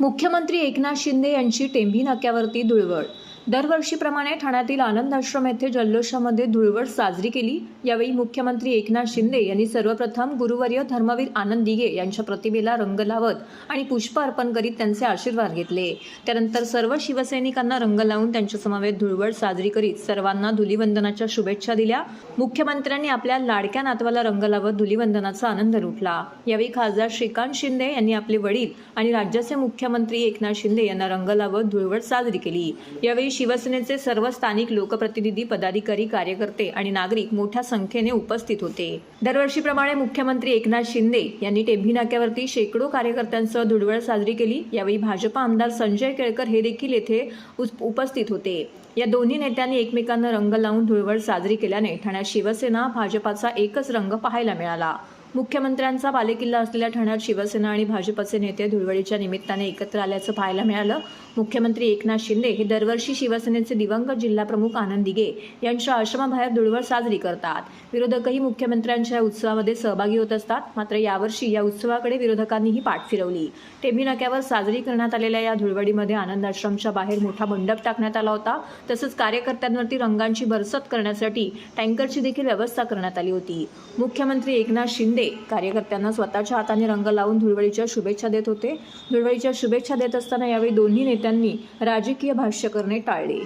मुख्यमंत्री एकनाथ शिंदे यांची टेंभी नाक्यावरती धुळवड दरवर्षीप्रमाणे ठाण्यातील आनंद आश्रम येथे जल्लोषामध्ये धुळवड साजरी केली. यावेळी मुख्यमंत्री एकनाथ शिंदे यांनी सर्वप्रथम गुरुवर्य धर्मवीर आनंद दिघे यांच्या प्रतिमेला रंग लावत आणि पुष्प अर्पण करीत त्यांचे आशीर्वाद घेतले. त्यानंतर सर्व शिवसैनिकांना रंग लावून त्यांच्या समवेत धुळवड साजरी करीत सर्वांना धुलीवंदनाच्या शुभेच्छा दिल्या. मुख्यमंत्र्यांनी आपल्या लाडक्या नातवाला रंग लावत धुलीवंदनाचा आनंद लुटला. यावेळी खासदार श्रीकांत शिंदे यांनी आपले वडील आणि राज्याचे मुख्यमंत्री एकनाथ शिंदे यांना रंग लावत धुळवड साजरी केली. यावेळी शिवसेनेचे सर्व स्थानिक लोकप्रतिनिधी पदाधिकारी कार्यकर्ते आणि नागरिक मोठ्या संख्येने उपस्थित होते. दरवर्षीप्रमाणे मुख्यमंत्री एकनाथ शिंदे यांनी टेंभी नाक्यावरती शेकडो कार्यकर्त्यांसह धुळवड साजरी केली. यावेळी भाजपा आमदार संजय केळकर हे देखील येथे उपस्थित होते. या दोन्ही नेत्यांनी एकमेकांना रंग लावून धुळवड साजरी केल्याने ठाण्यात शिवसेना भाजपाचा एकच रंग पाहायला मिळाला. मुख्यमंत्र्यांचा बालेकिल्ला असलेल्या ठाण्यात शिवसेना आणि भाजपचे नेते धुळवडीच्या निमित्ताने एकत्र आल्याचं पाहायला मिळालं. मुख्यमंत्री एकनाथ शिंदे हे दरवर्षी शिवसेनेचे दिवंगत जिल्हाप्रमुख आनंद दिघे यांच्या आश्रमाबाहेर धुळवड साजरी करतात. विरोधकही मुख्यमंत्र्यांच्या या उत्सवामध्ये सहभागी होत असतात. मात्र यावर्षी या उत्सवाकडे विरोधकांनीही पाठ फिरवली. टेंभी नाक्यावर साजरी करण्यात आलेल्या या धुळवडीमध्ये आनंद आश्रमच्या बाहेर मोठा मंडप टाकण्यात आला होता. तसंच कार्यकर्त्यांवरती रंगांची बरसत करण्यासाठी टँकरची देखील व्यवस्था करण्यात आली होती. मुख्यमंत्री एकनाथ शिंदे कार्यकर्त्यांना स्वतःच्या हाताने रंग लावून धुळवडीच्या शुभेच्छा देत होते धुळवडीच्या शुभेच्छा देत असताना यावेळी दोन्ही नेत्यांनी राजकीय भाष्य करणे टाळले